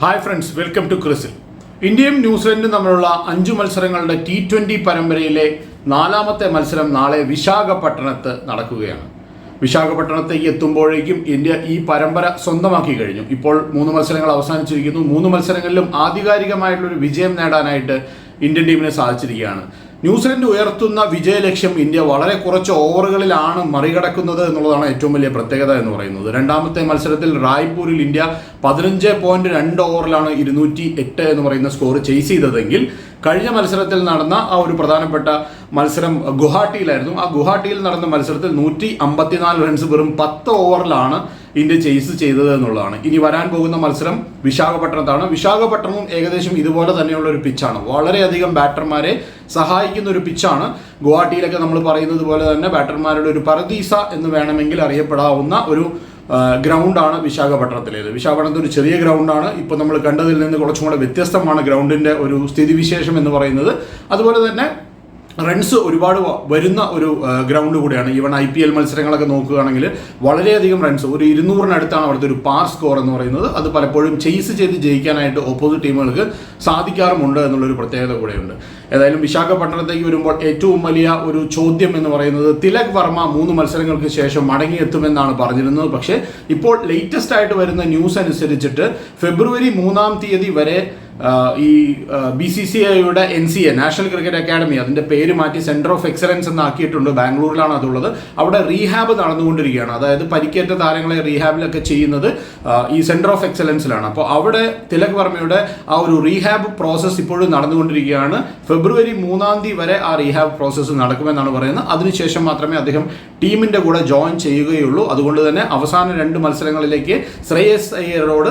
Hi friends welcome to ക്രിസിൽ ഇന്ത്യയും ന്യൂസിലൻഡും തമ്മിലുള്ള അഞ്ചു മത്സരങ്ങളുടെ ടി ട്വന്റി പരമ്പരയിലെ നാലാമത്തെ മത്സരം നാളെ വിശാഖപട്ടണത്ത് നടക്കുകയാണ്. വിശാഖപട്ടണത്തേക്ക് എത്തുമ്പോഴേക്കും ഇന്ത്യ ഈ പരമ്പര സ്വന്തമാക്കി കഴിഞ്ഞു. ഇപ്പോൾ മൂന്ന് മത്സരങ്ങൾ അവസാനിച്ചിരിക്കുന്നു. മൂന്ന് മത്സരങ്ങളിലും ആധികാരികമായിട്ടുള്ളൊരു വിജയം നേടാനായിട്ട് ഇന്ത്യൻ ടീമിനെ സാധിച്ചിരിക്കുകയാണ്. ന്യൂസിലൻഡ് ഉയർത്തുന്ന വിജയലക്ഷ്യം ഇന്ത്യ വളരെ കുറച്ച് ഓവറുകളിലാണ് മറികടക്കുന്നത് എന്നുള്ളതാണ് ഏറ്റവും വലിയ പ്രത്യേകത എന്ന് പറയുന്നത്. രണ്ടാമത്തെ മത്സരത്തിൽ റായ്പൂരിൽ ഇന്ത്യ പതിനഞ്ച് പോയിന്റ് രണ്ട് ഓവറിലാണ് ഇരുന്നൂറ്റി എട്ട് എന്ന് പറയുന്ന സ്കോർ ചേസ് ചെയ്തതെങ്കിൽ കഴിഞ്ഞ മത്സരത്തിൽ നടന്ന ആ ഒരു പ്രധാനപ്പെട്ട മത്സരം ഗുവാഹട്ടിയിലായിരുന്നു. ആ ഗുവാഹട്ടിയിൽ നടന്ന മത്സരത്തിൽ നൂറ്റി അമ്പത്തിനാല് റൺസ് വെറും പത്ത് ഓവറിലാണ് ഇന്ത്യ ചേസ് ചെയ്തത് എന്നുള്ളതാണ്. ഇനി വരാൻ പോകുന്ന മത്സരം വിശാഖപട്ടണത്താണ്. വിശാഖപട്ടണവും ഏകദേശം ഇതുപോലെ തന്നെയുള്ള ഒരു പിച്ചാണ് വളരെയധികം ബാറ്റർമാരെ സഹായിക്കുന്ന ഒരു പിച്ചാണ് ഗുവാഹട്ടിയിലൊക്കെ നമ്മൾ പറയുന്നത് പോലെ തന്നെ ബാറ്റർമാരുടെ ഒരു പരദീസ എന്ന് വേണമെങ്കിൽ അറിയപ്പെടാവുന്ന ഒരു ഗ്രൗണ്ടാണ് വിശാഖപട്ടണത്തിലേത്. വിശാഖപട്ടണത്തിൽ ഒരു ചെറിയ ഗ്രൗണ്ടാണ് ഇപ്പോൾ നമ്മൾ കണ്ടതിൽ നിന്ന് കുറച്ചും കൂടെ വ്യത്യസ്തമാണ് ഗ്രൗണ്ടിന്റെ ഒരു സ്ഥിതിവിശേഷം എന്ന് പറയുന്നത്. അതുപോലെ തന്നെ റൺസ് ഒരുപാട് വരുന്ന ഒരു ഗ്രൗണ്ട് കൂടിയാണ്. ഈവൺ ഐ പി എൽ മത്സരങ്ങളൊക്കെ നോക്കുകയാണെങ്കിൽ വളരെയധികം റൺസ് ഒരു ഇരുന്നൂറിനടുത്താണ് അവിടുത്തെ ഒരു പാർ സ്കോർ എന്ന് പറയുന്നത്. അത് പലപ്പോഴും ചെയ്സ് ചെയ്ത് ജയിക്കാനായിട്ട് ഓപ്പോസിറ്റ് ടീമുകൾക്ക് സാധിക്കാറുമുണ്ട് എന്നുള്ളൊരു പ്രത്യേകത കൂടെയുണ്ട്. ഏതായാലും വിശാഖപട്ടണത്തേക്ക് വരുമ്പോൾ ഏറ്റവും വലിയ ഒരു ചോദ്യം എന്ന് പറയുന്നത് തിലക് വർമ്മ മൂന്ന് മത്സരങ്ങൾക്ക് ശേഷം മടങ്ങിയെത്തുമെന്നാണ് പറഞ്ഞിരുന്നത്. പക്ഷേ ഇപ്പോൾ ലേറ്റസ്റ്റ് ആയിട്ട് വരുന്ന ന്യൂസ് അനുസരിച്ചിട്ട് ഫെബ്രുവരി മൂന്നാം തീയതി വരെ ഈ ബി സി സി ഐയുടെ N C A National Cricket Academy അതിന്റെ പേര് മാറ്റി സെന്റർ ഓഫ് എക്സലൻസ് എന്നാക്കിയിട്ടുണ്ട്. ബാംഗ്ലൂരിലാണ് അതുള്ളത്. അവിടെ റീഹാബ് നടന്നുകൊണ്ടിരിക്കുകയാണ്. അതായത് പരിക്കേറ്റ താരങ്ങളെ റീഹാബിലൊക്കെ ചെയ്യുന്നത് ഈ സെന്റർ ഓഫ് എക്സലൻസിലാണ് അപ്പോൾ അവിടെ തിലക് വർമ്മയുടെ ആ ഒരു റീഹാബ് പ്രോസസ്സ് ഇപ്പോഴും നടന്നുകൊണ്ടിരിക്കുകയാണ്. ഫെബ്രുവരി മൂന്നാം തീയതി വരെ ആ റീഹാബ് പ്രോസസ്സ് നടക്കുമെന്നാണ് പറയുന്നത്. അതിനുശേഷം മാത്രമേ അദ്ദേഹം ടീമിന്റെ കൂടെ ജോയിൻ ചെയ്യുകയുള്ളൂ. അതുകൊണ്ട് തന്നെ അവസാന രണ്ട് മത്സരങ്ങളിലേക്ക് ശ്രേയസ് അയ്യരോട്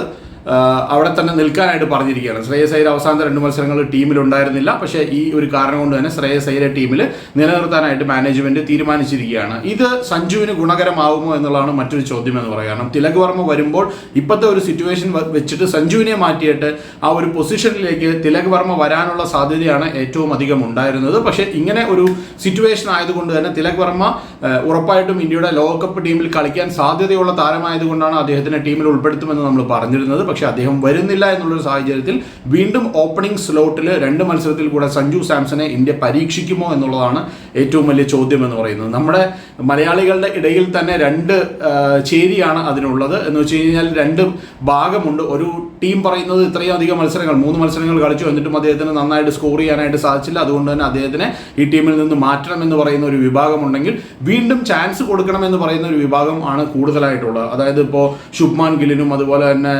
അവിടെ തന്നെ നിൽക്കാനായിട്ട് പറഞ്ഞിരിക്കുകയാണ്. ശ്രേയസ് അയ്യർ അവസാനത്തെ രണ്ട് മത്സരങ്ങൾ ടീമിൽ ഉണ്ടായിരുന്നില്ല പക്ഷേ ഈ ഒരു കാരണം കൊണ്ട് തന്നെ ശ്രേയസ് അയ്യരെ ടീമിൽ നിലനിർത്താനായിട്ട് മാനേജ്മെന്റ് തീരുമാനിച്ചിരിക്കുകയാണ്. ഇത് സഞ്ജുവിന് ഗുണകരമാവുമോ എന്നുള്ളതാണ് മറ്റൊരു ചോദ്യം എന്ന് പറയുക കാരണം തിലക് വർമ്മ വരുമ്പോൾ ഇപ്പോഴത്തെ ഒരു സിറ്റുവേഷൻ വെച്ചിട്ട് സഞ്ജുവിനെ മാറ്റിയിട്ട് ആ ഒരു പൊസിഷനിലേക്ക് തിലക് വർമ്മ വരാനുള്ള സാധ്യതയാണ് ഏറ്റവും അധികം ഉണ്ടായിരുന്നത്. പക്ഷേ ഇങ്ങനെ ഒരു സിറ്റുവേഷൻ ആയതുകൊണ്ട് തന്നെ തിലക് വർമ്മ ഉറപ്പായിട്ടും ഇന്ത്യയുടെ ലോകകപ്പ് ടീമിൽ കളിക്കാൻ സാധ്യതയുള്ള താരമായതുകൊണ്ടാണ് അദ്ദേഹത്തിനെ ടീമിൽ ഉൾപ്പെടുത്തുമെന്ന് നമ്മൾ പറഞ്ഞിരുന്നത്. പക്ഷേ അദ്ദേഹം വരുന്നില്ല എന്നുള്ളൊരു സാഹചര്യത്തിൽ വീണ്ടും ഓപ്പണിംഗ് സ്ലോട്ടിൽ രണ്ട് മത്സരത്തിൽ കൂടെ സഞ്ജു സാംസനെ ഇന്ത്യ പരീക്ഷിക്കുമോ എന്നുള്ളതാണ് ഏറ്റവും വലിയ ചോദ്യം എന്ന് പറയുന്നത്. നമ്മുടെ മലയാളികളുടെ ഇടയിൽ തന്നെ രണ്ട് ചേരിയാണ് അതിനുള്ളത്. എന്ന് വെച്ച് കഴിഞ്ഞാൽ രണ്ട് ഭാഗമുണ്ട്. ഒരു ടീം പറയുന്നത് ഇത്രയും അധികം മത്സരങ്ങൾ മൂന്ന് മത്സരങ്ങൾ കളിച്ചു. എന്നിട്ടും അദ്ദേഹത്തിന് നന്നായിട്ട് സ്കോർ ചെയ്യാനായിട്ട് സാധിച്ചില്ല. അതുകൊണ്ട് തന്നെ അദ്ദേഹത്തിനെ ഈ ടീമിൽ നിന്ന് മാറ്റണം എന്ന് പറയുന്ന ഒരു വിഭാഗമുണ്ടെങ്കിൽ വീണ്ടും ചാൻസ് കൊടുക്കണം എന്ന് പറയുന്ന ഒരു വിഭാഗം ആണ് കൂടുതലായിട്ടുള്ളത്. അതായത് ഇപ്പോൾ ശുഭ്മാൻ ഗില്ലിനും അതുപോലെ തന്നെ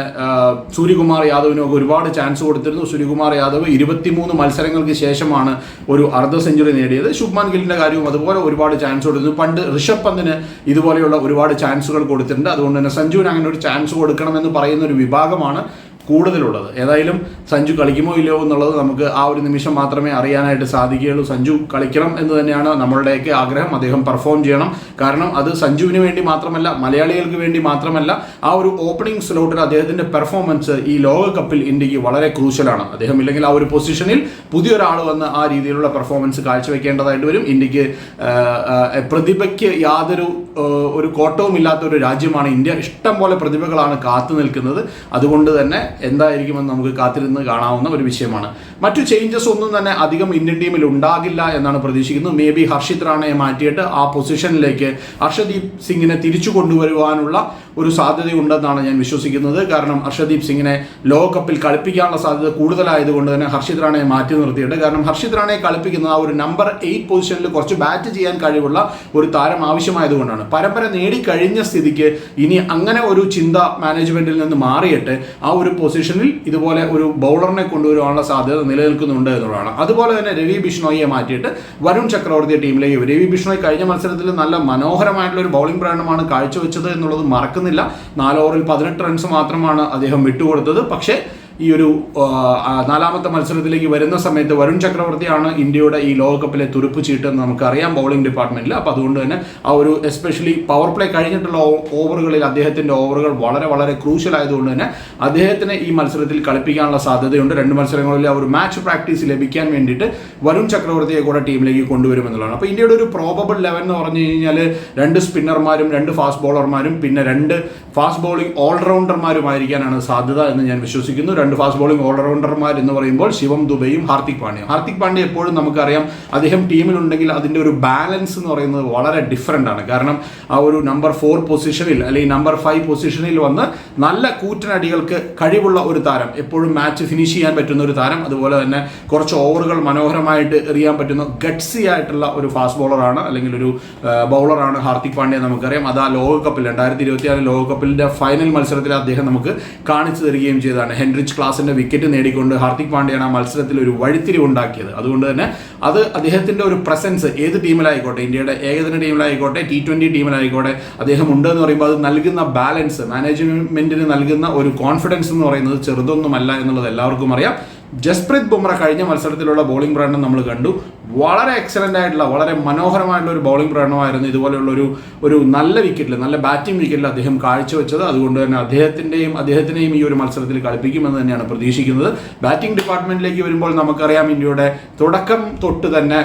സൂര്യകുമാർ യാദവിനൊക്കെ ഒരുപാട് ചാൻസ് കൊടുത്തിരുന്നു. സൂര്യകുമാർ യാദവ് ഇരുപത്തിമൂന്ന് മത്സരങ്ങൾക്ക് ശേഷമാണ് ഒരു അർദ്ധ സെഞ്ചുറി നേടിയത്. ശുഭ്മാൻ ഗില്ലിന്റെ കാര്യവും അതുപോലെ ഒരുപാട് ചാൻസ് കൊടുത്തിരുന്നു. പണ്ട് ഋഷഭ് പന്തിന് ഇതുപോലെയുള്ള ഒരുപാട് ചാൻസുകൾ കൊടുത്തിട്ടുണ്ട്. അതുകൊണ്ട് തന്നെ സഞ്ജുവിന് അങ്ങനെ ഒരു ചാൻസ് കൊടുക്കണമെന്ന് പറയുന്ന ഒരു വിഭാഗമാണ് കൂടുതലുള്ളത്. ഏതായാലും സഞ്ജു കളിക്കുമോ ഇല്ലയോ എന്നുള്ളത് നമുക്ക് ആ ഒരു നിമിഷം മാത്രമേ അറിയാനായിട്ട് സാധിക്കുകയുള്ളൂ. സഞ്ജു കളിക്കണം എന്ന് തന്നെയാണ് നമ്മളുടെയൊക്കെ ആഗ്രഹം. അദ്ദേഹം പെർഫോം ചെയ്യണം. കാരണം അത് സഞ്ജുവിന് വേണ്ടി മാത്രമല്ല മലയാളികൾക്ക് വേണ്ടി മാത്രമല്ല ആ ഒരു ഓപ്പണിംഗ് സ്ലോട്ടിൽ അദ്ദേഹത്തിന്റെ പെർഫോമൻസ് ഈ ലോകകപ്പിൽ ഇന്ത്യയ്ക്ക് വളരെ ക്രൂഷ്യലാണ് അദ്ദേഹം ഇല്ലെങ്കിൽ ആ ഒരു പൊസിഷനിൽ പുതിയൊരാൾ വന്ന് ആ രീതിയിലുള്ള പെർഫോമൻസ് കാഴ്ചവെക്കേണ്ടതായിട്ട് വരും. ഇന്ത്യയ്ക്ക് പ്രതിഭയ്ക്ക് യാതൊരു ഒരു കോട്ടവും ഇല്ലാത്ത ഒരു രാജ്യമാണ് ഇന്ത്യ. ഇഷ്ടം പോലെ പ്രതിഭകളാണ് കാത്തു നിൽക്കുന്നത്. അതുകൊണ്ട് തന്നെ എന്തായിരിക്കുമെന്ന് നമുക്ക് കാത്തിരുന്ന് കാണാവുന്ന ഒരു വിഷയമാണ്. മറ്റു ചേഞ്ചസ് ഒന്നും തന്നെ അധികം ഇന്ത്യൻ ടീമിൽ ഉണ്ടാകില്ല എന്നാണ് പ്രതീക്ഷിക്കുന്നത്. മേ ബി ഹർഷിത് റാണയെ മാറ്റിയിട്ട് ആ പൊസിഷനിലേക്ക് ഹർഷദീപ് സിംഗിനെ തിരിച്ചു കൊണ്ടുവരുവാനുള്ള ഒരു സാധ്യതയുണ്ടെന്നാണ് ഞാൻ വിശ്വസിക്കുന്നത്. കാരണം ഹർഷദീപ് സിംഗിനെ ലോകകപ്പിൽ കളിപ്പിക്കാനുള്ള സാധ്യത കൂടുതലായതുകൊണ്ട് തന്നെ ഹർഷിത് റാണയെ മാറ്റി നിർത്തിയിട്ട് കാരണം ഹർഷിത് റാണയെ കളിപ്പിക്കുന്ന ആ ഒരു നമ്പർ എയ്റ്റ് പൊസിഷനിൽ കുറച്ച് ബാറ്റ് ചെയ്യാൻ കഴിവുള്ള ഒരു താരം ആവശ്യമായതുകൊണ്ടാണ്. പരമ്പര നേടിക്കഴിഞ്ഞ സ്ഥിതിക്ക് ഇനി അങ്ങനെ ഒരു ചിന്ത മാനേജ്മെന്റിൽ നിന്ന് മാറിയിട്ട് ആ ഒരു പൊസിഷനിൽ ഇതുപോലെ ഒരു ബൗളറിനെ കൊണ്ടുവരുവാനുള്ള സാധ്യത നിലനിൽക്കുന്നുണ്ട് എന്നുള്ളതാണ്. അതുപോലെ തന്നെ രവി ബിഷ്ണോയിയെ മാറ്റിയിട്ട് വരുൺ ചക്രവർത്തി ടീമിലേക്ക്. രവി ബിഷ്ണോയ് കഴിഞ്ഞ മത്സരത്തിൽ നല്ല മനോഹരമായിട്ടുള്ള ഒരു ബൗളിംഗ് പ്രകടനമാണ് കാഴ്ചവെച്ചത് എന്നുള്ളത് മറക്കുന്നില്ല നാല് ഓവറിൽ പതിനെട്ട് റൺസ് മാത്രമാണ് അദ്ദേഹം വിട്ടുകൊടുത്തത്. പക്ഷേ ഈ ഒരു നാലാമത്തെ മത്സരത്തിലേക്ക് വരുന്ന സമയത്ത് വരുൺ ചക്രവർത്തിയാണ് ഇന്ത്യയുടെ ഈ ലോകകപ്പിലെ തുരുപ്പ് ചീട്ട് എന്ന് നമുക്കറിയാം ബൗളിംഗ് ഡിപ്പാർട്ട്മെന്റിൽ അപ്പോൾ അതുകൊണ്ട് തന്നെ ആ ഒരു എസ്പെഷ്യലി പവർ പ്ലേ കഴിഞ്ഞിട്ടുള്ള ഓവറുകളിൽ അദ്ദേഹത്തിന്റെ ഓവറുകൾ വളരെ വളരെ ക്രൂഷ്യൽ ആയതുകൊണ്ട് തന്നെ അദ്ദേഹത്തിന് ഈ മത്സരത്തിൽ കളിപ്പിക്കാനുള്ള സാധ്യതയുണ്ട്. രണ്ട് മത്സരങ്ങളിൽ ആ ഒരു മാച്ച് പ്രാക്ടീസ് ലഭിക്കാൻ വേണ്ടിയിട്ട് വരുൺ ചക്രവർത്തിയെ കൂടെ ടീമിലേക്ക് കൊണ്ടുവരുമെന്നുള്ളതാണ്. അപ്പോൾ ഇന്ത്യയുടെ ഒരു പ്രോബബിൾ ലെവൻ എന്ന് പറഞ്ഞു കഴിഞ്ഞാൽ രണ്ട് സ്പിന്നർമാരും രണ്ട് ഫാസ്റ്റ് ബോളർമാരും പിന്നെ രണ്ട് ഫാസ്റ്റ് ബോളിംഗ് ഓൾറൗണ്ടർമാരുമായിരിക്കാനാണ് സാധ്യത എന്ന് ഞാൻ വിശ്വസിക്കുന്നു. രണ്ട് ഫാസ്റ്റ് ബോളിംഗ് ഓൾറൗണ്ടർമാർ എന്ന് പറയുമ്പോൾ ശിവം ദുബൈയും ഹാർദിക് പാണ്ഡ്യയും. ഹാർദിക് പാണ്ഡ്യ എപ്പോഴും നമുക്കറിയാം അദ്ദേഹം ടീമിലുണ്ടെങ്കിൽ അതിന്റെ ഒരു ബാലൻസ് എന്ന് പറയുന്നത് വളരെ ഡിഫറെന്റ് ആണ്. കാരണം ആ ഒരു നമ്പർ ഫോർ പൊസിഷനിൽ അല്ലെങ്കിൽ നമ്പർ ഫൈവ് പൊസിഷനിൽ വന്ന് നല്ല കൂറ്റനടികൾക്ക് കഴിവുള്ള ഒരു താരം എപ്പോഴും മാച്ച് ഫിനിഷ് ചെയ്യാൻ പറ്റുന്ന ഒരു താരം അതുപോലെ തന്നെ കുറച്ച് ഓവറുകൾ മനോഹരമായിട്ട് എറിയാൻ പറ്റുന്ന ഗട്സി ആയിട്ടുള്ള ഒരു ഫാസ്റ്റ് ബോളറാണ് അല്ലെങ്കിൽ ഒരു ബൗളറാണ് ഹാർദിക് പാണ്ഡ്യ നമുക്കറിയാം. അത് ആ ലോകകപ്പിൽ രണ്ടായിരത്തി ഇരുപത്തിയാറ് ലോകകപ്പിന്റെ ഫൈനൽ മത്സരത്തിൽ അദ്ദേഹം നമുക്ക് കാണിച്ചു തരികയും ചെയ്തതാണ്. ഹെൻറിച്ച് ക്ലാസിന്റെ വിക്കറ്റ് നേടിക്കൊണ്ട് ഹാർദിക് പാണ്ഡ്യയാണ് ആ മത്സരത്തിൽ ഒരു വഴിത്തിരി ഉണ്ടാക്കിയത്. അതുകൊണ്ട് തന്നെ അത് അദ്ദേഹത്തിന്റെ ഒരു പ്രസൻസ് ഏത് ടീമിലായിക്കോട്ടെ ഇന്ത്യയുടെ ഏകദിന ടീമിലായിക്കോട്ടെ ടി ട്വന്റി ടീമിലായിക്കോട്ടെ അദ്ദേഹം ഉണ്ട് എന്ന് പറയുമ്പോൾ അത് നൽകുന്ന ബാലൻസ് മാനേജ്മെന്റിന് നൽകുന്ന ഒരു കോൺഫിഡൻസ് എന്ന് പറയുന്നത് ചെറുതൊന്നുമല്ല എന്നുള്ളത് എല്ലാവർക്കും അറിയാം. ജസ്പ്രീത് ബുംറ കഴിഞ്ഞ മത്സരത്തിലുള്ള ബോളിംഗ് പ്രകടനം നമ്മൾ കണ്ടു. വളരെ എക്സലന്റ് ആയിട്ടുള്ള വളരെ മനോഹരമായിട്ടുള്ള ഒരു ബോളിംഗ് പ്രകടനമായിരുന്നു ഇതുപോലെയുള്ള ഒരു ഒരു നല്ല വിക്കറ്റിൽ നല്ല ബാറ്റിംഗ് വിക്കറ്റിൽ അദ്ദേഹം കാഴ്ചവെച്ചത്. അതുകൊണ്ട് തന്നെ അദ്ദേഹത്തിന്റെയും അദ്ദേഹത്തിനെയും ഈ ഒരു മത്സരത്തിൽ കളിപ്പിക്കുമെന്ന് തന്നെയാണ് പ്രതീക്ഷിക്കുന്നത്. ബാറ്റിംഗ് ഡിപ്പാർട്ട്മെന്റിലേക്ക് വരുമ്പോൾ നമുക്കറിയാം ഇന്ത്യയുടെ തുടക്കം തൊട്ട് തന്നെ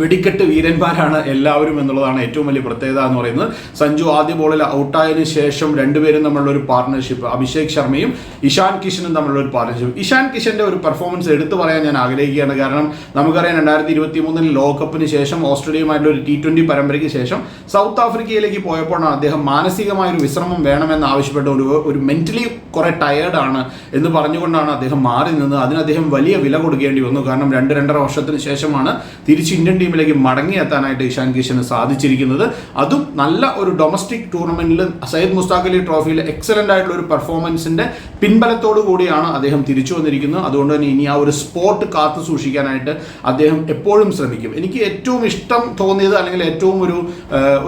വെടിക്കെട്ട് വീരന്മാരാണ് എല്ലാവരും എന്നുള്ളതാണ് ഏറ്റവും വലിയ പ്രത്യേകത എന്ന് പറയുന്നത്. സഞ്ജു ആദ്യ ബോളിൽ ഔട്ടായതിനു ശേഷം രണ്ടുപേരും തമ്മിലുള്ള ഒരു പാർട്ണർഷിപ്പ് അഭിഷേക് ശർമ്മയും ഇഷാൻ കിഷനും തമ്മിലുള്ള ഒരു പാർട്ണർഷിപ്പ് ഇഷാൻ കിഷന്റെ ഒരു പെർഫോമൻസ് എടുത്തു പറയാൻ ഞാൻ ആഗ്രഹിക്കുകയാണ്. കാരണം നമുക്കറിയാം രണ്ടായിരത്തി ഇരുപത്തി മൂന്നിൽ ലോകകപ്പിന് ശേഷം ഓസ്ട്രേലിയയുമായിട്ടുള്ള ഒരു ടി ട്വന്റി പരമ്പരയ്ക്ക് ശേഷം സൗത്ത് ആഫ്രിക്കയിലേക്ക് പോയപ്പോഴാണ് അദ്ദേഹം മാനസികമായ ഒരു വിശ്രമം വേണമെന്ന് ആവശ്യപ്പെട്ട ഒരു ഒരു മെന്റലി കുറെ ടയേർഡാണ് എന്ന് പറഞ്ഞുകൊണ്ടാണ് അദ്ദേഹം മാറി നിന്നത്. അതിന് അദ്ദേഹം വലിയ വില കൊടുക്കേണ്ടി വന്നു. കാരണം രണ്ട് രണ്ടര വർഷത്തിന് ശേഷമാണ് തിരിച്ച് ഇന്ത്യൻ ടീമിലേക്ക് മടങ്ങിയെത്താനായിട്ട് ഇഷാൻ കിഷന് സാധിച്ചിരിക്കുന്നത്. അതും നല്ല ഒരു ഡൊമസ്റ്റിക് ടൂർണമെന്റിൽ സയ്യിദ് മുസ്താഖ് അലി ട്രോഫിയിൽ എക്സലന്റ് ആയിട്ടുള്ള ഒരു പെർഫോമൻസിന്റെ പിൻബലത്തോടു കൂടിയാണ് അദ്ദേഹം തിരിച്ചു വന്നിരിക്കുന്നത്. അതുകൊണ്ട് തന്നെ ഇനി ആ ഒരു സ്പോട്ട് കാത്തു സൂക്ഷിക്കാനായിട്ട് അദ്ദേഹം എപ്പോഴും ശ്രമിക്കും. എനിക്ക് ഏറ്റവും ഇഷ്ടം തോന്നിയത് അല്ലെങ്കിൽ ഏറ്റവും ഒരു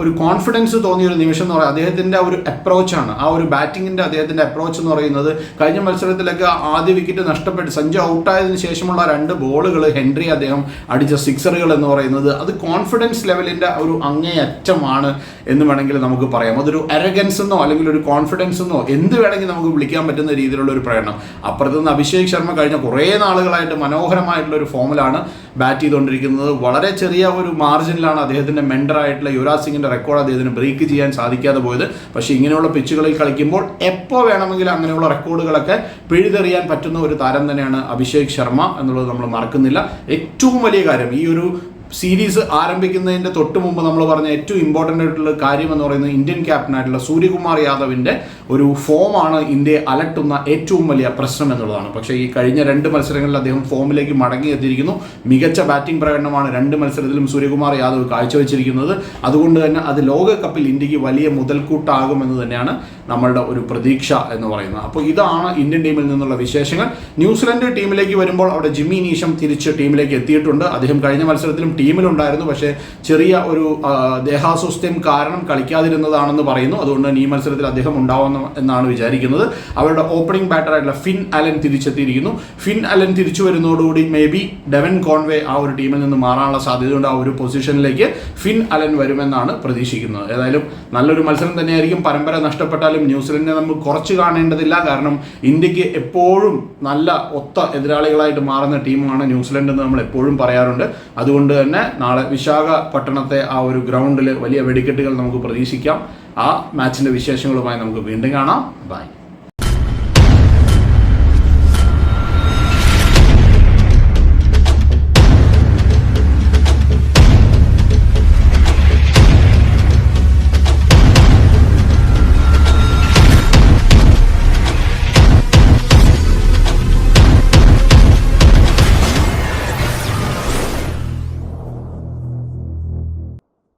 ഒരു കോൺഫിഡൻസ് തോന്നിയ ഒരു നിമിഷം എന്ന് പറയുന്നത് അദ്ദേഹത്തിന്റെ ഒരു അപ്രോച്ചാണ് ആ ഒരു ബാറ്റിങ്ങിന്റെ അദ്ദേഹത്തിന്റെ അപ്രോച്ച് എന്ന് പറയുന്നത് കഴിഞ്ഞ മത്സരത്തിലൊക്കെ ആദ്യ വിക്കറ്റ് നഷ്ടപ്പെട്ട് സഞ്ജു ഔട്ടായതിനു ശേഷമുള്ള രണ്ട് ബോളുകൾ ഹെൻറി അദ്ദേഹം അടിച്ച സിക്സറുകൾ എന്ന് പറയുന്നത് അത് കോൺഫിഡൻസ് ലെവലിന്റെ ഒരു അങ്ങേയറ്റമാണ് എന്ന് വേണമെങ്കിൽ നമുക്ക് പറയാം. അതൊരു അരഗൻസ് എന്നോ അല്ലെങ്കിൽ ഒരു കോൺഫിഡൻസ് എന്നോ എന്ത് വേണമെങ്കിൽ നമുക്ക് വിളിക്കാൻ പറ്റുന്ന രീതിയിലുള്ള ഒരു പ്രകടനം. അപ്പുറത്ത് നിന്ന് അഭിഷേക് ശർമ്മ കഴിഞ്ഞ കുറേ നാളുകളായിട്ട് മനോഹരമായിട്ടുള്ള ഒരു ഫോമിലാണ് ബാറ്റ് ചെയ്തുകൊണ്ടിരിക്കുന്നത്. വളരെ ചെറിയ ഒരു മാർജിനിലാണ് അദ്ദേഹത്തിന്റെ മെൻഡറായിട്ടുള്ള യുവരാജ് സിംഗിന്റെ റെക്കോർഡ് അദ്ദേഹത്തിന് ബ്രേക്ക് ചെയ്യാൻ സാധിക്കാതെ പോയത്. പക്ഷേ ഇങ്ങനെയുള്ള പിച്ചുകളിൽ കളിക്കുമ്പോൾ എപ്പോൾ വേണമെങ്കിലും അങ്ങനെയുള്ള റെക്കോർഡുകളൊക്കെ പിഴുതെറിയാൻ പറ്റുന്ന ഒരു താരം തന്നെയാണ് അഭിഷേക് ശർമ്മ എന്നുള്ളത് നമ്മൾ മറക്കുന്നില്ല. ഏറ്റവും വലിയ കാര്യം ഈ ഒരു സീരീസ് ആരംഭിക്കുന്നതിന്റെ തൊട്ട് മുമ്പ് നമ്മൾ പറഞ്ഞ ഏറ്റവും ഇമ്പോർട്ടന്റ് ആയിട്ടുള്ള കാര്യം എന്ന് പറയുന്നത് ഇന്ത്യൻ ക്യാപ്റ്റനായിട്ടുള്ള സൂര്യകുമാർ യാദവിന്റെ ഒരു ഫോമാണ് ഇന്ത്യയെ അലട്ടുന്ന ഏറ്റവും വലിയ പ്രശ്നം എന്നുള്ളതാണ്. പക്ഷേ ഈ കഴിഞ്ഞ രണ്ട് മത്സരങ്ങളിൽ അദ്ദേഹം ഫോമിലേക്ക് മടങ്ങിയെത്തിയിരിക്കുന്നു മികച്ച ബാറ്റിംഗ് പ്രകടനമാണ് രണ്ട് മത്സരത്തിലും സൂര്യകുമാർ യാദവ് കാഴ്ചവെച്ചിരിക്കുന്നത്. അതുകൊണ്ട് തന്നെ അത് ലോകകപ്പിൽ ഇന്ത്യയ്ക്ക് വലിയ മുതൽക്കൂട്ടാകുമെന്ന് തന്നെയാണ് നമ്മളുടെ ഒരു പ്രതീക്ഷ എന്ന് പറയുന്നത്. അപ്പോൾ ഇതാണ് ഇന്ത്യൻ ടീമിൽ നിന്നുള്ള വിശേഷങ്ങൾ. ന്യൂസിലൻഡ് ടീമിലേക്ക് വരുമ്പോൾ അവിടെ ജിമ്മി നീഷം തിരിച്ച് ടീമിലേക്ക് എത്തിയിട്ടുണ്ട്. അദ്ദേഹം കഴിഞ്ഞ മത്സരത്തിലും ടീമിലുണ്ടായിരുന്നു. പക്ഷേ ചെറിയ ഒരു ദേഹാസ്വസ്ഥ്യം കാരണം കളിക്കാതിരുന്നതാണെന്ന് പറയുന്നു. അതുകൊണ്ട് ഈ മത്സരത്തിൽ അദ്ദേഹം ഉണ്ടാവുന്ന എന്നാണ് വിചാരിക്കുന്നത്. അവരുടെ ഓപ്പണിംഗ് ബാറ്ററായിട്ടുള്ള ഫിൻ അലൻ തിരിച്ചെത്തിയിരിക്കുന്നു. ഫിൻ അലൻ തിരിച്ചു വരുന്നതോടുകൂടി മേ ബി ഡെവൻ കോൺവേ ആ ഒരു ടീമിൽ നിന്ന് മാറാനുള്ള സാധ്യതയുണ്ട് ആ ഒരു പൊസിഷനിലേക്ക് ഫിൻ അലൻ വരുമെന്നാണ് പ്രതീക്ഷിക്കുന്നത്. ഏതായാലും നല്ലൊരു മത്സരം തന്നെയായിരിക്കും. പരമ്പര നഷ്ടപ്പെട്ടാലും ന്യൂസിലൻഡിനെ നമ്മൾ കുറച്ച് കാണേണ്ടതില്ല. കാരണം ഇന്ത്യയ്ക്ക് എപ്പോഴും നല്ല ഒത്ത എതിരാളികളായിട്ട് മാറുന്ന ടീമാണ് ന്യൂസിലൻഡ് എന്ന് നമ്മൾ എപ്പോഴും പറയാറുണ്ട്. അതുകൊണ്ട് തന്നെ നാളെ വിശാഖപട്ടണത്തെ ആ ഒരു ഗ്രൗണ്ടിൽ വലിയ വെടിക്കെട്ടുകൾ നമുക്ക് പ്രതീക്ഷിക്കാം. ആ മാച്ചിന്റെ വിശേഷങ്ങളുമായി നമുക്ക് വീണ്ടും കാണാം. ബൈ.